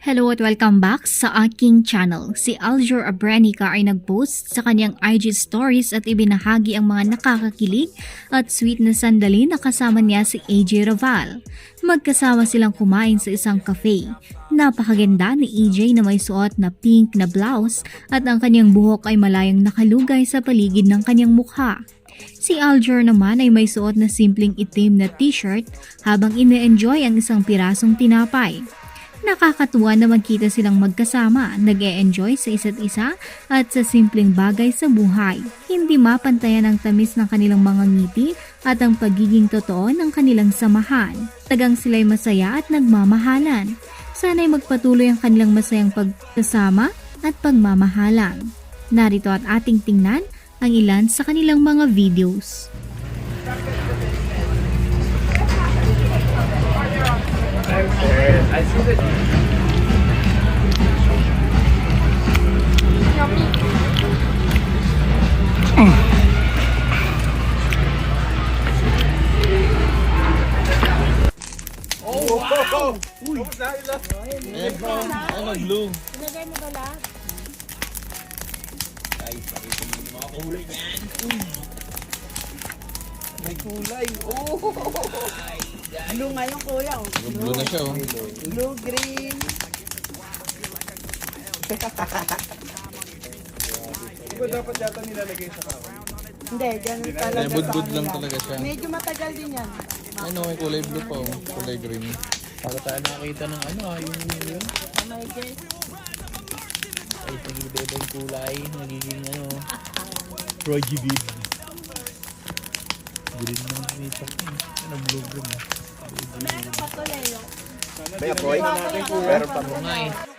Hello at welcome back sa aking channel. Si Aljur Abrenica ay nagpost sa kanyang IG stories at ibinahagi ang mga nakakakilig at sweet na sandali na kasama niya si AJ Raval. Magkasama silang kumain sa isang cafe. Napakaganda ni AJ na may suot na pink na blouse at ang kanyang buhok ay malayang nakalugay sa paligid ng kanyang mukha. Si Aljur naman ay may suot na simpleng itim na t-shirt habang ine-enjoy ang isang pirasong tinapay. Nakakatuwa na magkita silang magkasama, nag-e-enjoy sa isa't isa at sa simpleng bagay sa buhay. Hindi mapantayan ang tamis ng kanilang mga ngiti at ang pagiging totoo ng kanilang samahan. Tagang sila'y masaya at nagmamahalan. Sana'y magpatuloy ang kanilang masayang pagkasama at pagmamahalan. Narito at ating tingnan ang ilan sa kanilang mga videos. Oh, wow! Uy! Ayan po, ano, blue. Pinagay mo ba lahat? Guys, pakita mo yung mga kulay. May kulay. Oh! Blue ngayon kuya. oh. Blue na siya, oh. Blue, green. Di ba dapat yata nilalagay sa kawan? Hindi, ganun talaga Kaya budbud lang talaga siya. Medyo matagal din yan. Ano, may kulay blue pa, oh. Kulay green. Para tayo nakakita ng ano, ah, yung yun. Oh my God. Ay, nagiging yung kulay. Nagiging ano, projibid. Green na nakita ko. Ano, blue green. ah. Meron pa to, Leo. May apoy? Meron pa nga eh.